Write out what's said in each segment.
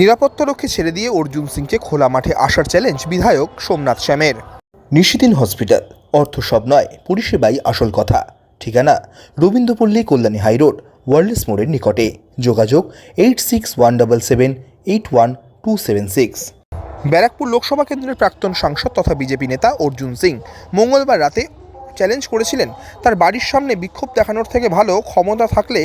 নিরাপত্তারক্ষী ছেড়ে দিয়ে অর্জুন সিংকে খোলা মাঠে আসার চ্যালেঞ্জ বিধায়ক সোমনাথ শ্যামের। নিশিদিন হসপিটাল অর্থ সব নয় পরিষেবাই আসল কথা। ঠিকানা রবীন্দ্রপল্লী কল্যাণী হাইরোড ওয়ার্ল্ডস মোড়ের নিকটে। যোগাযোগ eight six one double seven eight one two seven six Barrackpore Lok Sabha কেন্দ্রের প্রাক্তন সাংসদ তথা বিজেপি নেতা অর্জুন সিং মঙ্গলবার রাতে চ্যালেঞ্জ করেছিলেন তার বাড়ির সামনে বিক্ষোভ দেখানোর থেকে ভালো ক্ষমতা থাকলে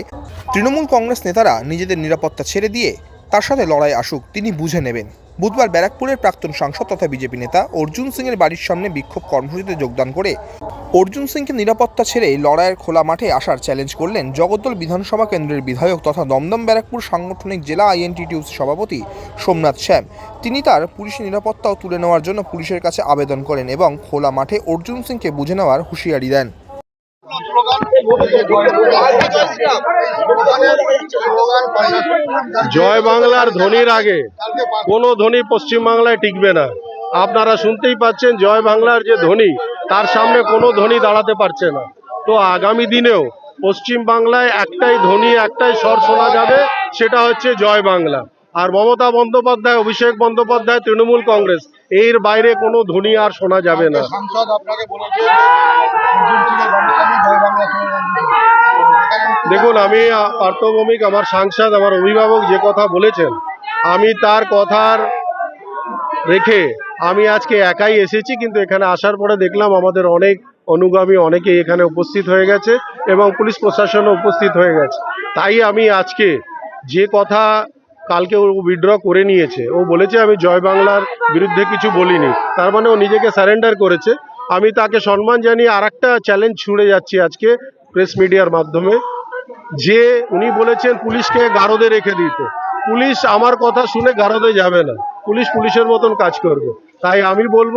তৃণমূল কংগ্রেস নেতারা নিজেদের নিরাপত্তা ছেড়ে দিয়ে তার সাথে লড়াই আসুক, তিনি বুঝে নেবেন। বুধবার ব্যারাকপুরের প্রাক্তন সাংসদ তথা বিজেপি নেতা অর্জুন সিংয়ের বাড়ির সামনে বিক্ষোভ কর্মসূচিতে যোগদান করে অর্জুন সিংকে নিরাপত্তা ছেড়ে লড়াইয়ের খোলা মাঠে আসার চ্যালেঞ্জ করলেন জগদ্দল বিধানসভা কেন্দ্রের বিধায়ক তথা দমদম ব্যারাকপুর সাংগঠনিক জেলা আইএনটিটিউসি সভাপতি সোমনাথ শ্যাম। তিনি তার পুলিশি নিরাপত্তাও তুলে নেওয়ার জন্য পুলিশের কাছে আবেদন করেন এবং খোলা মাঠে অর্জুন সিংকে বুঝে নেওয়ার হুঁশিয়ারি দেন। জয় বাংলার ধ্বনির আগে, কোনো ধ্বনি পশ্চিম বাংলায় টিকবে না। আপনারা শুনতেই পাচ্ছেন জয় বাংলার যে ধ্বনি, তার সামনে কোনো ধ্বনি দাঁড়াতে পারছে না। তো আগামী দিনেও পশ্চিম বাংলায় একটাই ধ্বনি, একটাই স্বর শোনা যাবে, সেটা হচ্ছে জয় বাংলা। আর মমতা বন্দ্যোপাধ্যায় অভিষেক বন্দ্যোপাধ্যায় তৃণমূল কংগ্রেস এর বাইরে কোনো ধ্বনি আর শোনা যাবে না। দেখুন আমি পার্থভৌমিক আমার সাংসদ আমার অভিভাবক যে কথা বলেছেন আমি তার কথার রেখে আমি আজকে একাই এসেছি কিন্তু এখানে আসার পরে দেখলাম আমাদের অনেক অনুগামী অনেকে এখানে উপস্থিত হয়ে গেছে এবং পুলিশ প্রশাসনও উপস্থিত হয়ে গেছে তাই আমি আজকে যে কথা কালকে ও উইথড্র করে নিয়েছে। ও বলেছে, আমি জয় বাংলার বিরুদ্ধে কিছু বলিনি। তার মানে ও নিজেকে সারেন্ডার করেছে। আমি তাকে সম্মান জানিয়ে আর একটা চ্যালেঞ্জ ছুড়ে যাচ্ছি আজকে প্রেস মিডিয়ার মাধ্যমে। যে উনি বলেছেন পুলিশকে গারদে রেখে দিতে। পুলিশ আমার কথা শুনে গারদে যাবে না। পুলিশ পুলিশের মতন কাজ করবে। তাই আমি বলব,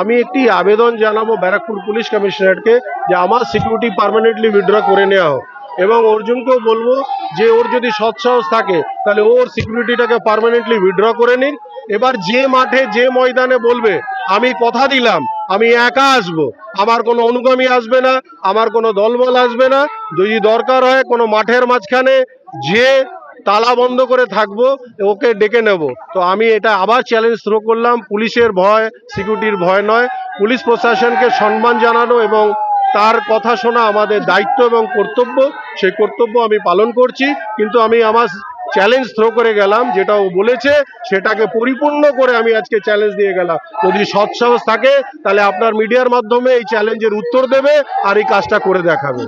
আমি একটি আবেদন জানাব ব্যারাকপুর পুলিশ কমিশনারকে যে আমার সিকিউরিটি পার্মানেন্টলি উইথড্র করে নেওয়া হোক। এবং অর্জুনকেও বলব যে ওর যদি সৎসাহস থাকে, তাহলে ওর সিকিউরিটিটাকে পার্মানেন্টলি উইড্র করে নিন। এবার যে মাঠে, যে ময়দানে বলবে, আমি কথা দিলাম, আমি একা আসব, আমার কোনো অনুগামী আসবে না, আমার কোনো দলবল আসবে না, যদি দরকার হয় কোনো মাঠের মাঝখানে যে তালা বন্ধ করে থাকব, ওকে ডেকে নেব। তো আমি এটা আবার চ্যালেঞ্জ থ্রো করলাম। পুলিশের ভয় সিকিউরিটির ভয় নয়। পুলিশ প্রশাসনকে সম্মান জানানো এবং তার কথা শোনা আমাদের দায়িত্ব এবং কর্তব্য। সেই কর্তব্য আমি পালন করছি, কিন্তু আমি আমার চ্যালেঞ্জ থ্রো করে গেলাম, যেটা ও বলেছে, সেটাকে পরিপূর্ণ করে আমি আজকে চ্যালেঞ্জ দিয়ে গেলাম। যদি সৎসাহস থাকে, তাহলে আপনার মিডিয়ার মাধ্যমে এই চ্যালেঞ্জের উত্তর দেবে আর এই কাজটা করে দেখাবে।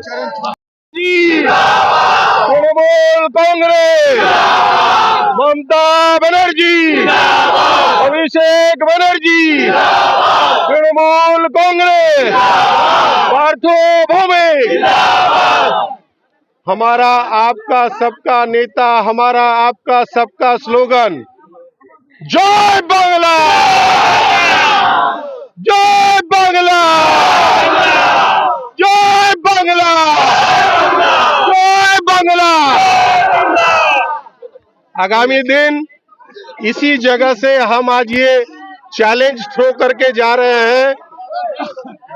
তৃণমূল কংগ্রেস, মমতা ব্যানার্জি, অভিষেক ব্যানার্জি, তৃণমূল কংগ্রেস। सार्वभौमिक हमारा आपका सबका नेता, हमारा आपका सबका स्लोगन, जय बांग्ला। जय बांग्ला। जय बांग्ला। जय बांग्ला। आगामी दिन इसी जगह से हम आज ये चैलेंज थ्रो करके जा रहे हैं।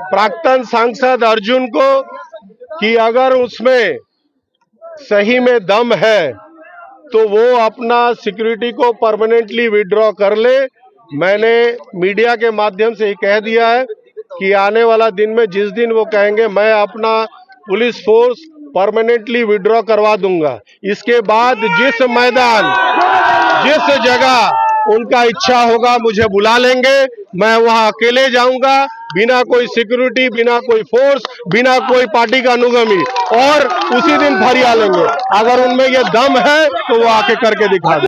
प्राक्तन सांसद अर्जुन को कि अगर उसमें सही में दम है तो वो अपना सिक्योरिटी को परमानेंटली विड्रॉ कर ले। मैंने मीडिया के माध्यम से ये कह दिया है कि आने वाला दिन में जिस दिन वो कहेंगे, मैं अपना पुलिस फोर्स परमानेंटली विड्रॉ करवा दूँगा। इसके बाद जिस मैदान, जिस जगह उनका इच्छा होगा, मुझे बुला लेंगे। मैं वहाँ अकेले जाऊँगा, बिना कोई सिक्योरिटी बिना कोई फोर्स बिना कोई पार्टी का अनुगमी। और उसी दिन फरिया लेंगे अगर उनमें ये दम है तो वो आके करके दिखा दे।